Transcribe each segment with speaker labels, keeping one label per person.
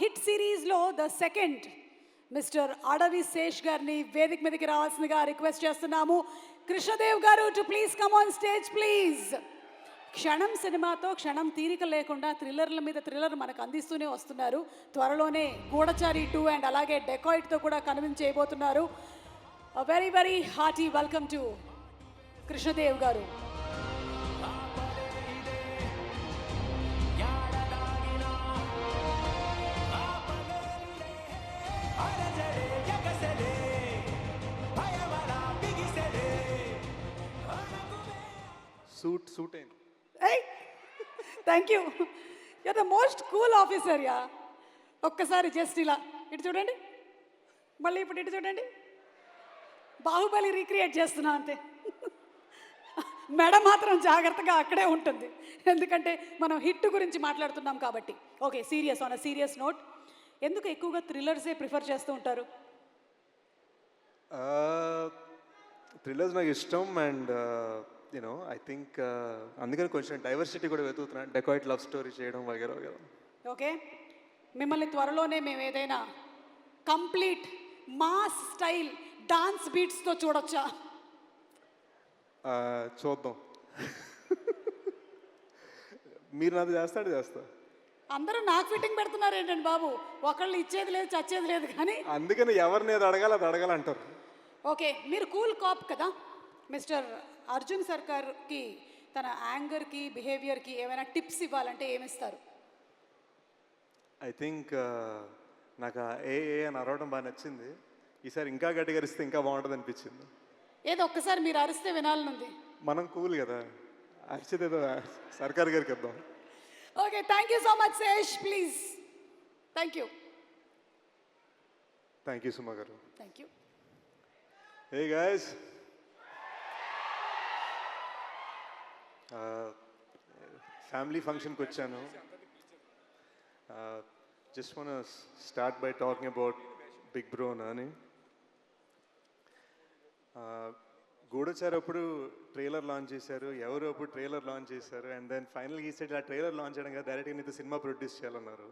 Speaker 1: Hit సిరీస్లో the second. Mister అడవి శేష్ గారిని వేదిక మీదకి రావాల్సిందిగా రిక్వెస్ట్ చేస్తున్నాము. కృష్ణదేవ్ గారు to please come on stage please Kshanam సినిమాతో క్షణం తీరిక లేకుండా థ్రిల్లర్ల మీద థ్రిల్లర్ మనకు అందిస్తూనే వస్తున్నారు. త్వరలోనే గూఢచారి టూ అండ్ అలాగే డెకాయిట్తో కూడా కన్విన్స్ చేయబోతున్నారు. Very very hearty welcome to Krishnadev గారు. Thank you you the most cool officer yeah ఒక్కసారి జస్ట్ ఇలా. ఇటు చూడండి. మళ్ళీ ఇప్పుడు ఇటు చూడండి. బాహుబలి రీక్రియేట్ చేస్తున్నా అంతే. మెడ మాత్రం జాగ్రత్తగా అక్కడే ఉంటుంది. ఎందుకంటే మనం హిట్ గురించి మాట్లాడుతున్నాం కాబట్టి. Okay serious on a serious note ఎందుకు ఎక్కువగా థ్రిల్లర్సే ప్రిఫర్ చేస్తూ ఉంటారు?
Speaker 2: Uh, థ్రిల్లర్స్ నాకు ఇష్టం అండ్ యూనో ఐ థింక్ అందుకని కొంచెం డైవర్సిటీ కూడా వెతుకుతున్నాను డెకాయిట్ లవ్ స్టోరీ చేయడం వగేరా వగేరా.
Speaker 1: ఓకే మిమ్మల్ని త్వరలోనే మేము ఏదైనా కంప్లీట్ మాస్ స్టైల్ డాన్స్ బీట్స్తో చూడొచ్చా?
Speaker 2: చూద్దాం. మీరు నాది చేస్తాడు చేస్తా.
Speaker 1: అందరూ నాకు ఫిట్టింగ్ పెడుతున్నారు ఏంటండి బాబు? ఒకళ్ళు ఇచ్చేది లేదు చచ్చేది లేదు కానీ.
Speaker 2: అందుకని ఎవరిని ఏది అడగాలి అది అడగాలంటారు.
Speaker 1: ఓకే మీరు కూల్ కాప్ కదా? మిస్టర్ అర్జున్ సర్కార్కి తన యాంగర్కి బిహేవియర్కి ఏమైనా టిప్స్ ఇవ్వాలంటే ఏమిస్తారు?
Speaker 2: ఐ థింక్ నాకు ఏ ఏ అని అరవడం బాగా నచ్చింది. ఈసారి ఇంకా గట్టిగా అరిస్తే ఇంకా బాగుంటుంది అనిపించింది
Speaker 1: ఏదో ఒక్కసారి మీరు అరిస్తే వినాలనుంది.
Speaker 2: మనం కూల్ కదా. అరిచేది ఏదో సర్కార్ గారికి ఇద్దాం.
Speaker 1: Okay thank you so much Sesh please. Thank you
Speaker 2: thank you Suma గారు.
Speaker 1: Thank you
Speaker 2: Hey guys. Family ఫంక్షన్కి వచ్చాను. Just one start by talking about big bro అని గూడచారు అప్పుడు ట్రైలర్ లాంచ్ చేశారు ఎవరు అప్పుడు ట్రైలర్ లాంచ్ చేశారు అండ్ దెన్ ఫైనల్ ఈ సైడ్ ఆ ట్రైలర్ లాంచ్ చేయడం కదా డైరెక్ట్గా నీతో సినిమా ప్రొడ్యూస్ చేయాలన్నారు.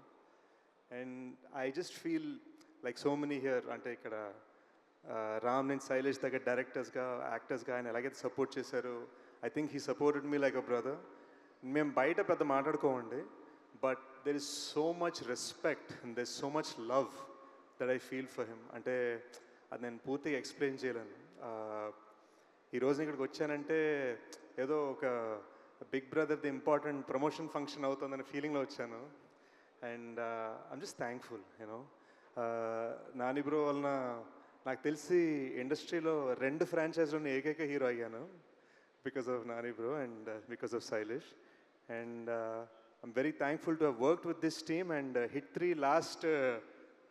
Speaker 2: And I just feel like so many here అంటే ఇక్కడ రామ్ నేను శైలేష్ దగ్గర డైరెక్టర్స్గా యాక్టర్స్గా ఆయన ఎలాగైతే సపోర్ట్ చేశారు I think he supported me like a brother మేము బయట పెద్ద మాట్లాడుకోమండి but there is so much respect there is so much love that I feel for him అంటే అది నేను పూర్తిగా ఎక్స్ప్లెయిన్ చేయలేను. ఈరోజు ఇక్కడికి వచ్చానంటే ఏదో ఒక బిగ్ బ్రదర్ది ఇంపార్టెంట్ ప్రమోషన్ ఫంక్షన్ అవుతుందనే ఫీలింగ్లో వచ్చాను. And I'm just thankful you know Nani bro వలన నాకు తెలిసి ఇండస్ట్రీలో రెండు ఫ్రాంచైజ్లోని ఏకైక హీరో అయ్యాను. Because of Nani bro and because of Sailesh and I'm very thankful to work with this team and HIT three last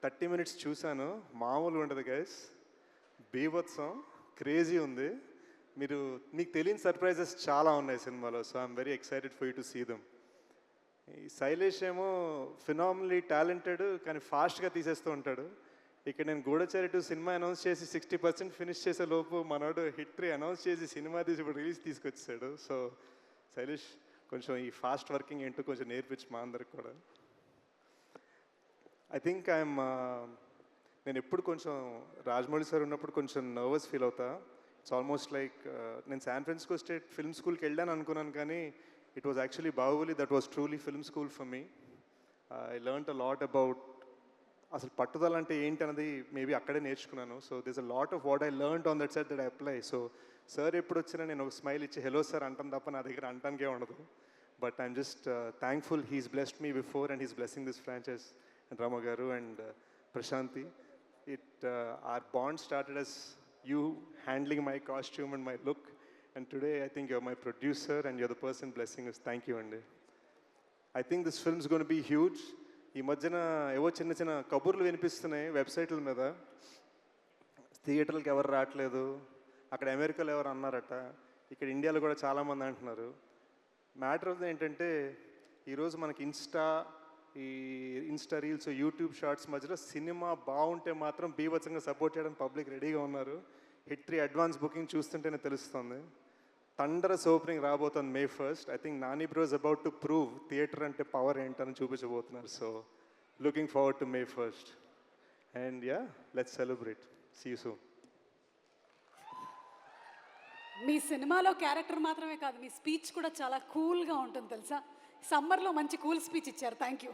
Speaker 2: thirty minutes చూశాను. మామూలుగా ఉండదు గైస్ బీభత్సం క్రేజీ ఉంది. మీరు మీకు తెలియని సర్ప్రైజెస్ చాలా ఉన్నాయి సినిమాలో so I'm very excited for you to see them ఈ శైలేష్ ఏమో ఫినామినలీ టాలెంటెడ్ కానీ ఫాస్ట్గా తీసేస్తూ ఉంటాడు. ఇక్కడ నేను గూఢచారి టూ సినిమా అనౌన్స్ చేసి సిక్స్టీ పర్సెంట్ ఫినిష్ చేసే లోపు మనోడు హిట్ త్రీ అనౌన్స్ చేసి సినిమా తీసి ఇప్పుడు రిలీజ్ తీసుకొచ్చాడు. సో శైలేష్ కొంచెం ఈ ఫాస్ట్ వర్కింగ్ ఏంటో కొంచెం నేర్పించి మా అందరికి కూడా. ఐ థింక్ ఐఎమ్ నేను ఎప్పుడు కొంచెం రాజమౌళి సార్ ఉన్నప్పుడు కొంచెం నర్వస్ ఫీల్ అవుతా. ఇట్స్ ఆల్మోస్ట్ లైక్ నేను శాన్ ఫ్రాన్సిస్కో స్టేట్ ఫిల్మ్ స్కూల్కి వెళ్ళాను అనుకున్నాను కానీ it was actually Baahubali that was truly film school for me I learn a lot about అసలు పట్టుదల అంటే ఏంటి అన్నది మేబీ అక్కడే నేర్చుకున్నాను. So this a lot of what I learn on that set that I apply so sir ఎప్పుడు వచ్చినా నేను ఒక స్మైల్ ఇచ్చి హలో సార్ అంటాను తప్ప నా దగ్గర అంటానికే ఉండదు. But I'm just thankful he's blessed me before and he's blessing this franchise and Rama గారు and Prashanti it are bond started as you handling my costume and my look and today I think your my producer and your the person blessing is thank you అండి I think this films gonna be huge ఈ మధ్యన ఏవో చిన్న చిన్న కబుర్లు వినిపిస్తున్నాయి వెబ్సైట్ల మీద. థియేటర్లకు ఎవరు రావట్లేదు. అక్కడ అమెరికాలో ఎవరు అన్నారట. ఇక్కడ ఇండియాలో కూడా చాలామంది అంటున్నారు. మ్యాటర్ ఆఫ్ ఏంటంటే ఈరోజు మనకి ఇన్స్టా ఈ ఇన్స్టా రీల్స్ యూట్యూబ్ షార్ట్స్ మధ్యలో సినిమా బాగుంటే మాత్రం బీభత్సంగా సపోర్ట్ చేయడానికి పబ్లిక్ రెడీగా ఉన్నారు. హిట్ త్రీ అడ్వాన్స్ బుకింగ్ చూస్తుంటేనే తెలుస్తుంది. థండరస్ ఓపెనింగ్ రాబోతుంది May first I think Nani bros about to prove theatre అంటే పవర్ ఏంటని చూపించబోతున్నారు. So looking forward to May first and yeah let's celebrate see you soon
Speaker 1: మీ సినిమాలో character మాత్రమే కాదు మీ speech కూడా చాలా కూల్గా ఉంటుంది తెలుసా? సమ్మర్లో మంచి కూల్ స్పీచ్ ఇచ్చారు. Thank you